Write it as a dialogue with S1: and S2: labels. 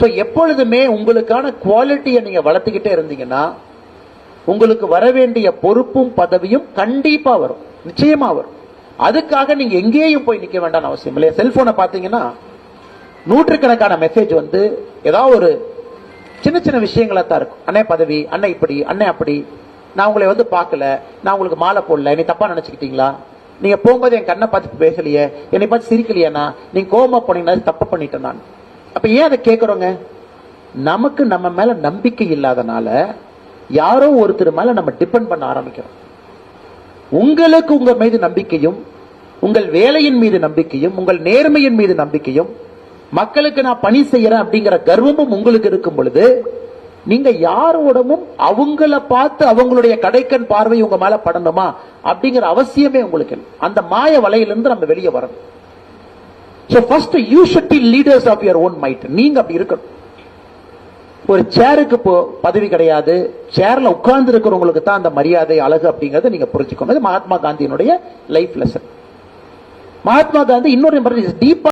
S1: So எப்பொழுதுமே உங்களுக்கான குவாலிட்டியை நீங்கள் வளர்த்துக்கிட்டே இருந்தீங்கன்னா உங்களுக்கு வர வேண்டிய பொறுப்பும் பதவியும் கண்டிப்பாக வரும். நிச்சயமாக வரும். அதுக்காக நீங்கள் எங்கேயும் போய் நிற்க வேண்டாம் அவசியம் இல்லையா? செல்ஃபோனை பார்த்தீங்கன்னா நூற்றுக்கணக்கான மெசேஜ் வந்து ஏதாவது ஒரு சின்ன சின்ன விஷயங்களா தான் இருக்கும். அண்ணே பதவி அண்ணே இப்படி அண்ணே அப்படி. நான் உங்களை வந்து பார்க்கல. நான் உங்களுக்கு மாலை போடல. நீ தப்பா நினைச்சுக்கிட்டீங்களா? நீங்க போகும்போது என் கண்ணை பார்த்து பேசலையே. என்னை பார்த்து சிரிக்கலையாண்ணா? நீங்க கோவமா போனீங்கன்னா தப்பு பண்ணிட்டேன் நான். அப்ப ஏன் அதை கேட்கறோங்க நமக்கு நம்ம மேல நம்பிக்கை இல்லாதனால யாரோ ஒருத்தர் மேல நம்ம டிபெண்ட் பண்ண ஆரம்பிக்கிறோம். உங்களுக்கு உங்க மீது நம்பிக்கையும் உங்கள் வேலையின் மீது நம்பிக்கையும் உங்கள் நேர்மையின் மீது நம்பிக்கையும் மக்களுக்கு நான் பணி செய்யறேன் அப்படிங்கிற கர்வமும் உங்களுக்கு இருக்கும் பொழுது நீங்க யாரோடமும் அவங்கள பார்த்து அவங்களுடைய கடைக்கண் பார்வை உங்க மேல படணுமா அப்படிங்கிற அவசியமே உங்களுக்கு அந்த மாய வலையிலிருந்து நம்ம வெளியே வரணும். So first you should be leaders of your own mind நீங்க அப்படி இருக்கணும். ஒரு சேருக்கு இப்போ பதவி கிடையாது. சேர்ல உட்கார்ந்து இருக்கிறவங்களுக்கு தான் அந்த மரியாதை அழகு அப்படிங்கறத நீங்க புரிஞ்சுக்கணும். மகாத்மா காந்தியினுடைய லைஃப் லெசன் மகாத்மா காந்தி இன்னொரு டீப்பா